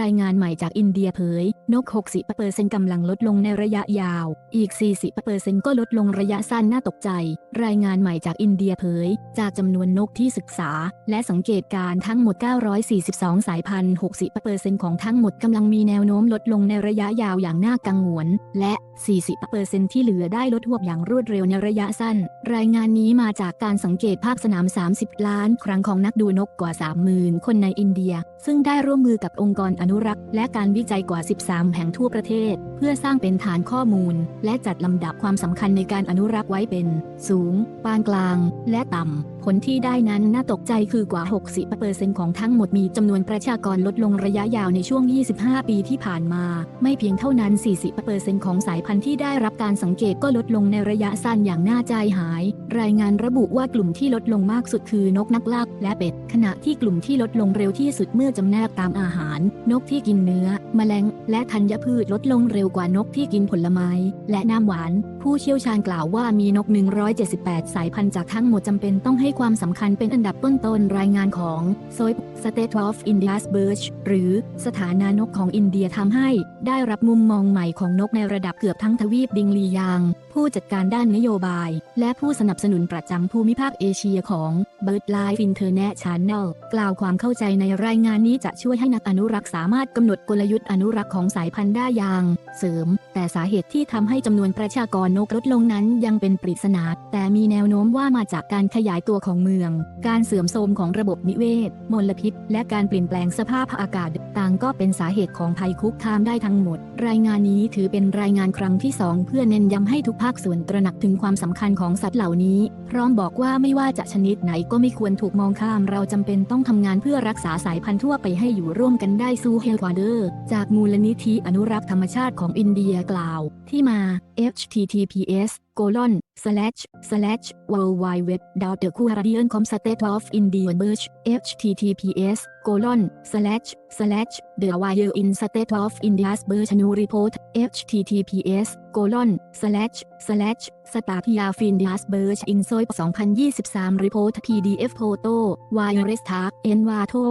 รายงานใหม่จากอินเดียเผย นก 60%กำลังลดลงในระยะยาว อีก 40%ก็ลดลงระยะสั้นน่าตกใจ รายงานใหม่จากอินเดียเผย จากจำนวนนกที่ศึกษา และสังเกตการ์ทั้งหมด 942 สายพันธุ์ 60%ของทั้งหมดกำลังมีแนวโน้มลดลงในระยะยาวอย่างน่ากังวล และ 40%ที่เหลือได้ลดหวบอย่างรวดเร็วในระยะสั้น รายงานนี้มาจากการสังเกตภาคสนาม 30 ล้าน ครั้งของนักดูนกกว่า 30,000 คนในอินเดีย ซึ่งได้ร่วมมือกับองค์กรอนุรักษ์ และการวิจัยกว่า 13 แห่งทั่วประเทศ เพื่อสร้างเป็นฐานข้อมูล และจัดลำดับความสำคัญในการอนุรักษ์ไว้เป็น สูง ปานกลาง และต่ำ ผลที่ได้นั้นน่าตกใจคือกว่า 60%ของทั้งหมดมีจำนวนประชากรลดลงระยะยาวในช่วง 25 ปีที่ผ่านมา ไม่เพียงเท่านั้น 40%ของสายพันธุ์ที่ได้รับการสังเกตก็ลดลงในระยะสั้นอย่างน่าใจหาย รายงานระบุว่ากลุ่มที่ลดลงมากสุดคือนกนักล่าและเป็ด ขณะที่กลุ่มที่ลดลงเร็วที่สุดเมื่อจำแนกตามอาหารนกที่กินเนื้อ แมลง และธัญพืชลดลงเร็วกว่านกที่กินผลไม้ และน้ำหวาน ผู้เชี่ยวชาญกล่าวว่ามีนก 178 สายพันธุ์จากทั้งหมดจำเป็นต้องให้ความสำคัญเป็นอันดับต้นๆรายงานของ s o i p State of India's Bird หรือสถานะนกของอินเดียทำให้ ได้รับมุมมองใหม่ของนกในระดับเกือบทั้งทวีปดิงลียาง ผู้จัดการด้านนโยบาย และผู้สนับสนุนประจำภูมิภาคเอเชียของ BirdLife International กล่าวความเข้าใจในรายงานนี้จะช่วยให้นักอนุรักษ์สาามารถกำหนดกลยุทธ์อนุรักษ์ของสายพันธุ์ได้อย่าง เสริม แต่สาเหตุที่ทำให้จำนวนประชากรนกลดลงนั้นยังเป็นปริศนา แต่มีแนวโน้มว่ามาจากการขยายตัวของเมือง การเสื่อมโทรมของระบบนิเวศ มลพิษ และการเปลี่ยนแปลงสภาพอากาศต่างก็เป็นสาเหตุของภัยคุกคามได้ทั้งหมด รายงานนี้ถือเป็นรายงานครั้งที่สองเพื่อเน้นย้ำให้ทุกภาคส่วนตระหนักถึงความสำคัญของสัตว์เหล่านี้ พร้อมบอกว่าไม่ว่าจะชนิดไหนก็ไม่ควรถูกมองข้าม เราจำเป็นต้องทำงานเพื่อรักษาสายพันธุ์ทั่วไปให้อยู่ร่วมกันได้สู้เฮลควาเดอร์ จากมูลนิธิอนุรักษ์ธรรมชาติของอินเดียกล่าวที่มา https colon slash slash world wide web dot the Guardian com state of indian birch https colon slash slash the wire in state of India's birch new report https colon slash slash statia f India's birch in soy 2023 report pdf photo virus tag envato